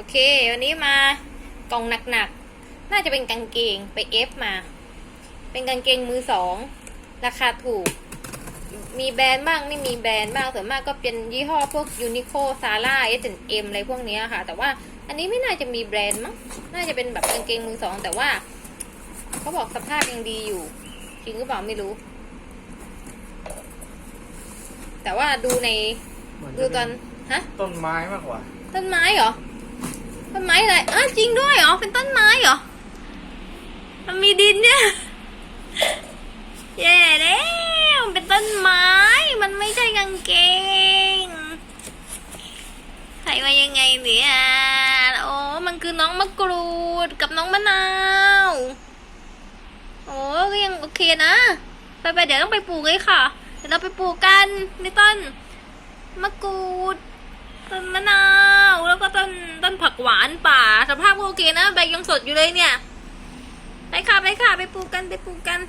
อเค วันนี้มากล่องหนักๆ น่าจะเป็นกางเกงไปเอฟมา เป็นกางเกงมือสอง ราคาถูก มีแบรนด์บ้างไม่มีแบรนด์บ้างส่วนมากก็เป็นยี่ห้อพวกยูนิโคซาร่าเอสเอ็มอะไรพวกเนี้ยค่ะ แต่ว่าอันนี้ไม่น่าจะมีแบรนด์มั้ง น่าจะเป็นแบบกางเกงมือสอง แต่ว่าเขาบอกสภาพยังดีอยู่ จริงหรือเปล่าไม่รู้ แต่ว่าดูในเหมือนดูจะตอนฮะต้นไม้มากกว่า ต้นไม้เหรอ ต้นไม้อะไรอ้าจริงด้วยเหรอ เป็นต้นไม้เหรอ มันมีดินเนี่ยแย่แล้วมันเป็นต้นไม้ มันไม่ใช่กางเกง ใส่มายังไงเนี่ย โอ้มันคือน้องมะกรูดกับน้องมะนาว โอ้ก็ยังโอเคนะ ไปไปเดี๋ยวต้องไปปลูกเลยค่ะ เดี๋ยวเราไปปลูกกันในต้นมะกรูดต้นมะนาว หวานป่า สภาพก็โอเคนะ ใบยังสดอยู่เลยเนี่ย ไปค่ะ ไปค่ะ ไปปลูกกัน ไปปลูกัน